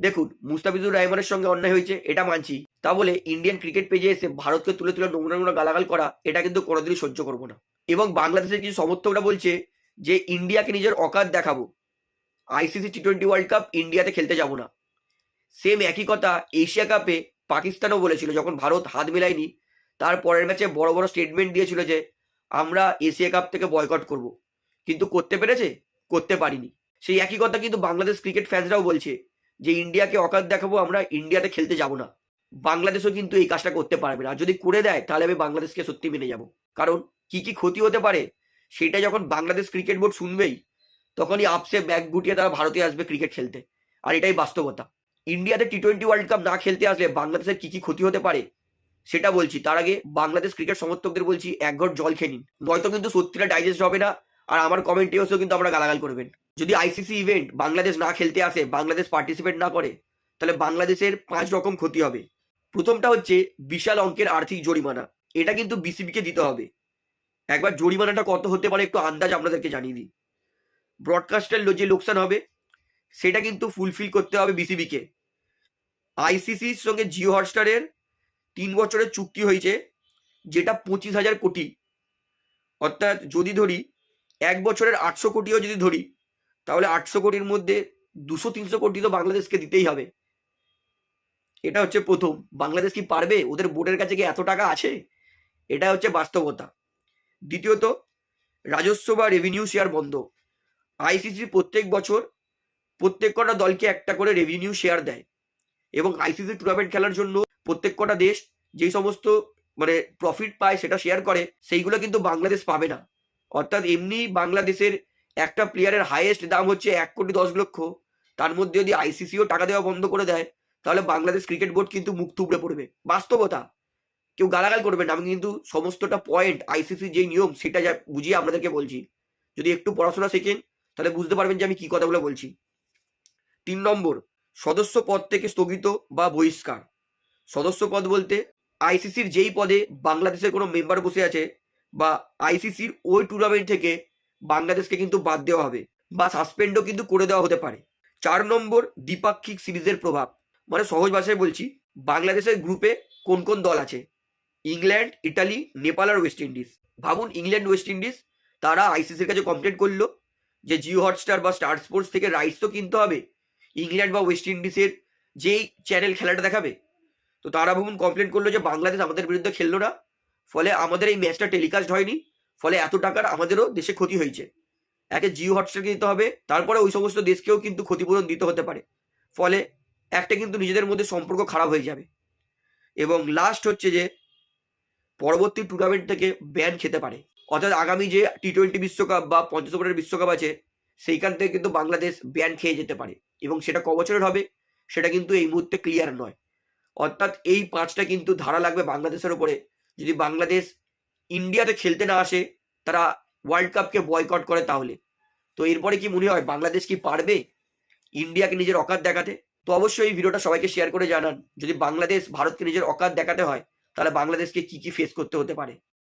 দেখুন, মুস্তাফিজুর রহমানের সঙ্গে অন্যায় হয়েছে, এটা মানছি। তা বলে ইন্ডিয়ান ক্রিকেট পেজে এসে ভারতকে তুলে তুলে নোংরা নোংরা গালাগাল করা, এটা কিন্তু কোনোদিনই সহ্য করব না। এবং বাংলাদেশের কিছু সমর্থকরা বলছে যে, ইন্ডিয়াকে নিজের অকাত দেখাবো। ICC T twenty world cup ইন্ডিয়াতে খেলতে যাব না। সেম একই কথা এশিয়া কাপে পাকিস্তানও বলেছিল, যখন ভারত হাত মেলায়নি, তার পরের ম্যাচে বড় বড় স্টেটমেন্ট দিয়েছিল যে, আমরা এশিয়া কাপ থেকে বয়কট করব। কিন্তু করতে পেরেছে? করতে পারিনি। সেই একই কথা কিন্তু বাংলাদেশ ক্রিকেট ফ্যান্সরাও বলছে। যে ইন্ডিয়াকে অকাত দেখাবো, আমরা ইন্ডিয়াতে খেলতে যাব না। বাংলাদেশও কিন্তু এই কাজটা করতে পারবে না। যদি করে দেয়, তাহলে আমি বাংলাদেশকে সত্যি মেনে যাব। কারণ কি কি ক্ষতি হতে পারে, সেটা যখন বাংলাদেশ ক্রিকেট বোর্ড শুনবেই, তখনই আপসে ব্যাগ গুটিয়ে তারা ভারতে আসবে ক্রিকেট খেলতে। আর এটাই বাস্তবতা। ইন্ডিয়াতে টি টোয়েন্টি ওয়ার্ল্ড কাপ না খেলতে আসলে বাংলাদেশের কি কি ক্ষতি হতে পারে, সেটা বলছি। তার আগে বাংলাদেশ ক্রিকেট সমর্থকদের বলছি, এক ঘর জল খেয়ে নিন। নয়তো কিন্তু সত্যিটা ডাইজেস্ট হবে না, আর আমার কমেন্টে এসেও কিন্তু আমরা গালাগাল করবেন। যদি আইসিসি ইভেন্ট বাংলাদেশ না খেলতে আসে, বাংলাদেশ পার্টিসিপেট না করে, তাহলে বাংলাদেশের পাঁচ রকম ক্ষতি হবে। প্রথমটা হচ্ছে বিশাল অঙ্কের আর্থিক জরিমানা। এটা কিন্তু বিসিবিকে দিতে হবে। একবার জরিমানাটা কত হতে পারে একটু আন্দাজ আপনাদেরকে জানিয়ে দিই। ব্রডকাস্টের যে লোকসান হবে, সেটা কিন্তু ফুলফিল করতে হবে বিসিবিকে আইসিসির সঙ্গে জিও হটস্টারের তিন বছরের চুক্তি হয়েছে, যেটা পঁচিশ হাজার কোটি। অর্থাৎ যদি ধরি, এক বছরের আটশো কোটিও যদি ধরি তাহলে আটশো কোটির মধ্যে দুশো, তিনশো কোটি তো বাংলাদেশকে দিতেই হবে। এটা হচ্ছে প্রথম। বাংলাদেশ কি পারবে? ওদের বোর্ডের কাছে কি এত টাকা আছে? এটা হচ্ছে বাস্তবতা। দ্বিতীয়ত, রাজস্ব বা রেভিনিউ শেয়ার বন্ধ। আইসিসি প্রত্যেক বছর প্রত্যেক কটা দলকে একটা করে রেভিনিউ শেয়ার দেয়। এবং আইসিসি টুর্নামেন্ট খেলার জন্য প্রত্যেক কটা দেশ যেই সমস্ত মানে প্রফিট পায় সেটা শেয়ার করে, সেইগুলো কিন্তু বাংলাদেশ পাবে না। অর্থাৎ এমনি বাংলাদেশের একটা প্লেয়ারের হাইয়েস্ট দাম হচ্ছে এক কোটি দশ লক্ষ। তার মধ্যে যদি আইসিসিও টাকা দেওয়া বন্ধ করে দেয়, তাহলে বাংলাদেশ ক্রিকেট বোর্ড কিন্তু মুখ থুবড়ে পড়বে। বাস্তবতা। কেউ গালাগাল করবে না, আমি কিন্তু সমস্তটা পয়েন্ট আইসিসি যে নিয়ম, সেটা যা বুঝিয়ে আপনাদেরকে বলছি। যদি একটু পড়াশোনা শেখেন, তাহলে বুঝতে পারবেন যে আমি কি কথাগুলো বলছি। তিন নম্বর, সদস্য পদ থেকে স্থগিত বা বহিষ্কার। সদস্য পদ বলতে আইসিসির যেই পদে বাংলাদেশের কোনো মেম্বার বসে আছে বা আইসিসির ওই টুর্নামেন্ট থেকে বাংলাদেশকে কিন্তু বাদ দেওয়া হবে বা সাসপেন্ডও কিন্তু করে দেওয়া হতে পারে। চার নম্বর দ্বিপাক্ষিক সিরিজের প্রভাব। মানে সহজ ভাষায় বলছি, বাংলাদেশের গ্রুপে কোন কোন দল আছে? ইংল্যান্ড, ইটালি, নেপাল আর ওয়েস্ট ইন্ডিজ। ভাবুন, ইংল্যান্ড, ওয়েস্ট ইন্ডিজ, তারা আইসিসির কাছে কমপ্লেন করল যে জিও হটস্টার বা স্টার স্পোর্টস থেকে রাইটস তো কিনতে হবে। ইংল্যান্ড বা ওয়েস্ট ইন্ডিজের যেই চ্যানেল খেলাটা দেখাবে, তো তারা ভাবুন কমপ্লেন করল যে বাংলাদেশ আমাদের বিরুদ্ধে খেললো না। ফলে আমাদের এই ম্যাচটা টেলিকাস্ট হয়নি। ফলে এত টাকার আমাদেরও দেশে ক্ষতি হয়েছে। একে জিও হটস্টারকে দিতে হবে, তারপরে ওই সমস্ত দেশকেও কিন্তু ক্ষতিপূরণ দিতে হতে পারে। ফলে একটা কিন্তু নিজেদের মধ্যে সম্পর্ক খারাপ হয়ে যাবে। এবং লাস্ট হচ্ছে যে, পরবর্তী টুর্নামেন্ট থেকে ব্যান খেতে পারে। অর্থাৎ আগামী যে টি টোয়েন্টি বিশ্বকাপ বা পঞ্চাশ ওভারের বিশ্বকাপ আছে, সেইখান থেকে কিন্তু বাংলাদেশ ব্যান খেয়ে যেতে পারে। এবং সেটা ক বছরের হবে, সেটা কিন্তু এই মুহূর্তে ক্লিয়ার নয়। অর্থাৎ এই পাঁচটা কিন্তু ধারা লাগবে বাংলাদেশের উপরে। যদি বাংলাদেশ ইন্ডিয়াতে খেলতে না আসে, তারা ওয়ার্ল্ড কাপকে বয়কট করে তাহলে। তো এরপরে কি মনে হয় বাংলাদেশ কি পারবে ইন্ডিয়াকে নিজের অকাত দেখাতে? তো অবশ্যই এই ভিডিওটা সবাইকে শেয়ার করে জানান। যদি বাংলাদেশ ভারতকে নিজের অকাত দেখাতে হয়, তাহলে বাংলাদেশকে কি কি ফেস করতে হতে পারে?